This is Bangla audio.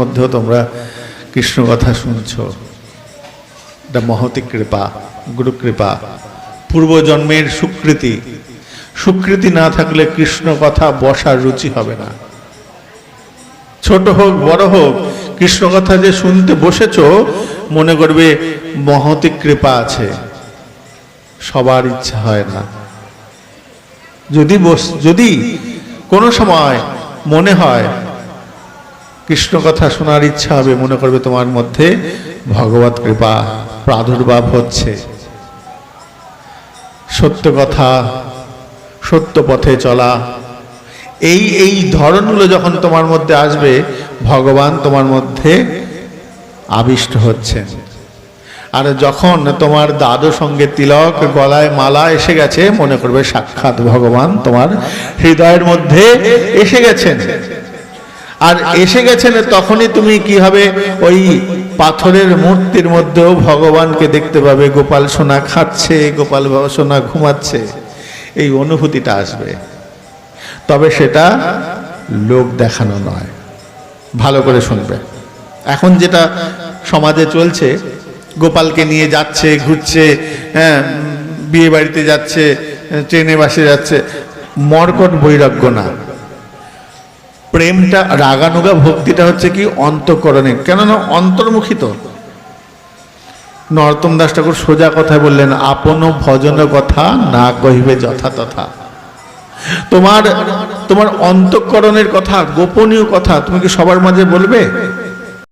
মধ্যেও তোমরা কৃষ্ণ কথা শুনছ। এটা মহতি কৃপা, গুরু কৃপা, পূর্বজন্মের সুকৃতি। সুকৃতি না থাকলে কৃষ্ণ কথা বসার রুচি হবে না। ছোট হোক, বড় হোক, কৃষ্ণ কথা যে শুনতে বসেছ, মনে করবে মহতি কৃপা আছে। সবার ইচ্ছা হয় না। যদি বস- যদি কোনো সময় মনে হয় কৃষ্ণ কথা শোনার ইচ্ছা হবে, মনে করবে তোমার মধ্যে ভগবত কৃপা, প্রাদুর্ভাব হচ্ছে। সত্য কথা, সত্য পথে চলা, এই এই ধরনগুলো যখন তোমার মধ্যে আসবে, ভগবান তোমার মধ্যে আবিষ্ট হচ্ছেন। আর যখন তোমার দাদু সঙ্গে তিলক গলায় মালা এসে গেছে, মনে করবে সাক্ষাৎ ভগবান তোমার হৃদয়ের মধ্যে এসে গেছেন। আর এসে গেছেন তখনই তুমি কি হবে? ওই পাথরের মূর্তির মধ্যেও ভগবানকে দেখতে পাবে। গোপাল সোনা খাচ্ছে, গোপাল সোনা ঘুমাচ্ছে। এই অনুভূতিটা আসবে। তবে সেটা লোক দেখানো নয়। ভালো করে শুনবে। এখন যেটা সমাজে চলছে, গোপালকে নিয়ে যাচ্ছে, ঘুরছে হ্যাঁ বিয়ে বাড়িতে যাচ্ছে, ট্রেনে বাসে যাচ্ছে, মর্কট বৈরাগ্য না। প্রেমটা, রাগানুগা ভক্তিটা হচ্ছে কি অন্তকরণে। কেননা অন্তর্মুখিত নরতম দাস ঠাকুর সোজা কথায় বললেন, আপন ভজন কথা না কহিবে যথা তথা। তোমার তোমার অন্তঃকরণের কথা, গোপনীয় কথা, তুমি কি সবার মাঝে বলবে?